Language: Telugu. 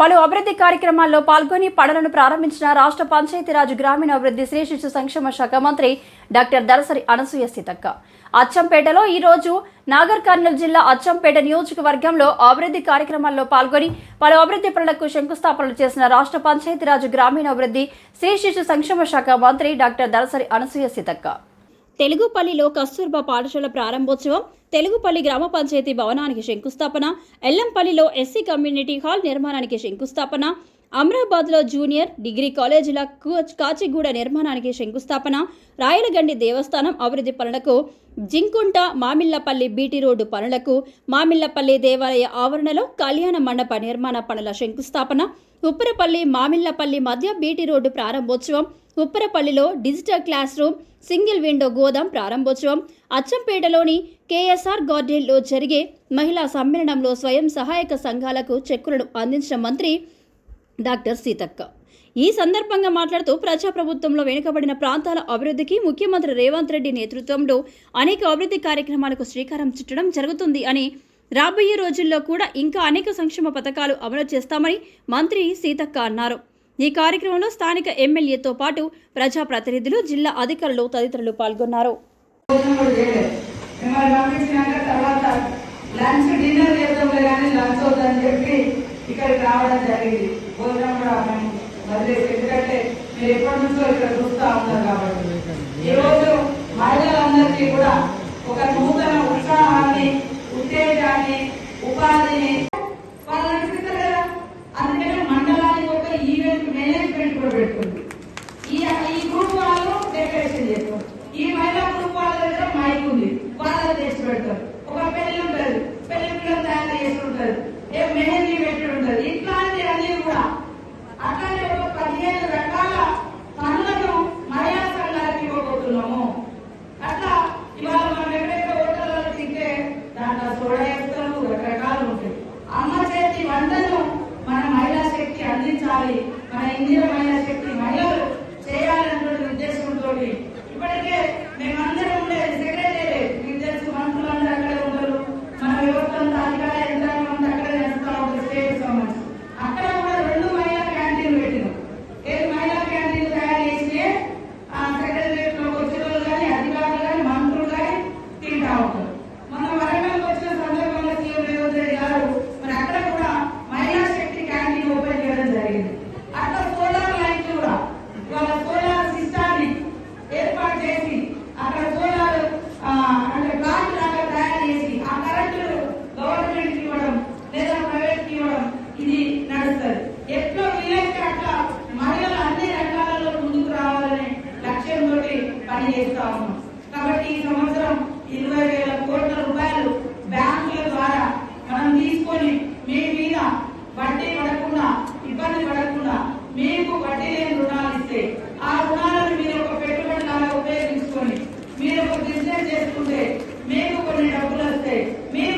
పలు అభివృద్ధి కార్యక్రమాల్లో పాల్గొని పనులను ప్రారంభించిన రాష్ట్ర పంచాయతీరాజ్ గ్రామీణాభివృద్ధి శ్రీ శిశు సంక్షేమ శాఖ మంత్రి డాక్టర్ దరసరి అనసూయ సీతక్క. అచ్చంపేటలో ఈరోజు నాగర్ కర్నూలు జిల్లా అచ్చంపేట నియోజకవర్గంలో అభివృద్ధి కార్యక్రమాల్లో పాల్గొని పలు అభివృద్ధి పనులకు శంకుస్థాపనలు చేసిన రాష్ట్ర పంచాయతీరాజ్ గ్రామీణాభివృద్ధి శ్రీ శిశు సంక్షేమ శాఖ మంత్రి డాక్టర్ దరసరి అనసూయ సీతక్క. తెలుగుపల్లిలో కస్తూర్బా పాఠశాల ప్రారంభోత్సవం తెలుగుపల్లి గ్రామ పంచాయతీ భవనానికి శంకుస్థాపన ఎల్లంపల్లిలో ఎస్సీ కమ్యూనిటీ హాల్ నిర్మాణానికి శంకుస్థాపన అమరాబాద్లో జూనియర్ డిగ్రీ కాలేజీల కు- కాచిగూడ నిర్మాణానికి శంకుస్థాపన రాయలగండి దేవస్థానం అభివృద్ధి పనులకు జింకుంట మామిళ్ళపల్లి బీటీ రోడ్డు పనులకు మామిళ్ళపల్లి దేవాలయ ఆవరణలో కళ్యాణ మండప నిర్మాణ పనుల శంకుస్థాపన ఉప్పరపల్లి మామిళ్ళపల్లి మధ్య బీటీ రోడ్డు ప్రారంభోత్సవం ఉప్పరపల్లిలో digital class room single window గోదాం ప్రారంభోత్సవం అచ్చంపేటలోని కేఎస్ఆర్ గార్డెన్లో జరిగే మహిళా సమ్మేళనంలో స్వయం సహాయక సంఘాలకు చెక్కులను అందించిన మంత్రి డాక్టర్ సీతక్క. ఈ సందర్భంగా మాట్లాడుతూ ప్రజాప్రభుత్వంలో వెనుకబడిన ప్రాంతాల అభివృద్ధికి ముఖ్యమంత్రి రేవంత్ రెడ్డి నేతృత్వంలో అనేక అభివృద్ధి కార్యక్రమాలకు శ్రీకారం చుట్టడం జరుగుతుంది అని రాబోయే రోజుల్లో కూడా ఇంకా అనేక సంక్షేమ పథకాలు అమలు చేస్తామని మంత్రి సీతక్క అన్నారు. ఈ కార్యక్రమంలో స్థానిక ఎమ్మెల్యేతో పాటు ప్రజాప్రతినిధులు జిల్లా అధికారులు తదితరులు పాల్గొన్నారు. మిమ్మల్ని పంపించినాక తర్వాత లంచ్ డిన్నర్ చేద్దాం కానీ లంచ్ వద్దని చెప్పి ఇక్కడికి రావడం జరిగింది. భోజనం కూడా మేము వదిలేసి ఎందుకంటే మీరు ఎప్పటి నుంచో ఇక్కడ చూస్తూ ఉన్నారు కాబట్టి. ఈరోజు మహిళలందరికీ కూడా ఒక నూతన మన ఇందిర జారీ చేస్తా ఉన్నాం కాబట్టి ఈ సంవత్సరం ఇరవై వేల కోట్ల రూపాయలు బ్యాంకుల ద్వారా మనం తీసుకొని మీ మీద వడ్డీ పడకుండా ఇబ్బంది పడకుండా మీకు వడ్డీ లేని రుణాలు ఇస్తే ఆ రుణాలను మీరు ఒక పెట్టుబడి లాగా ఉపయోగించుకొని మీరు ఒక బిజినెస్ చేసుకుంటే మీకు కొన్ని డబ్బులు వస్తాయి. మీరు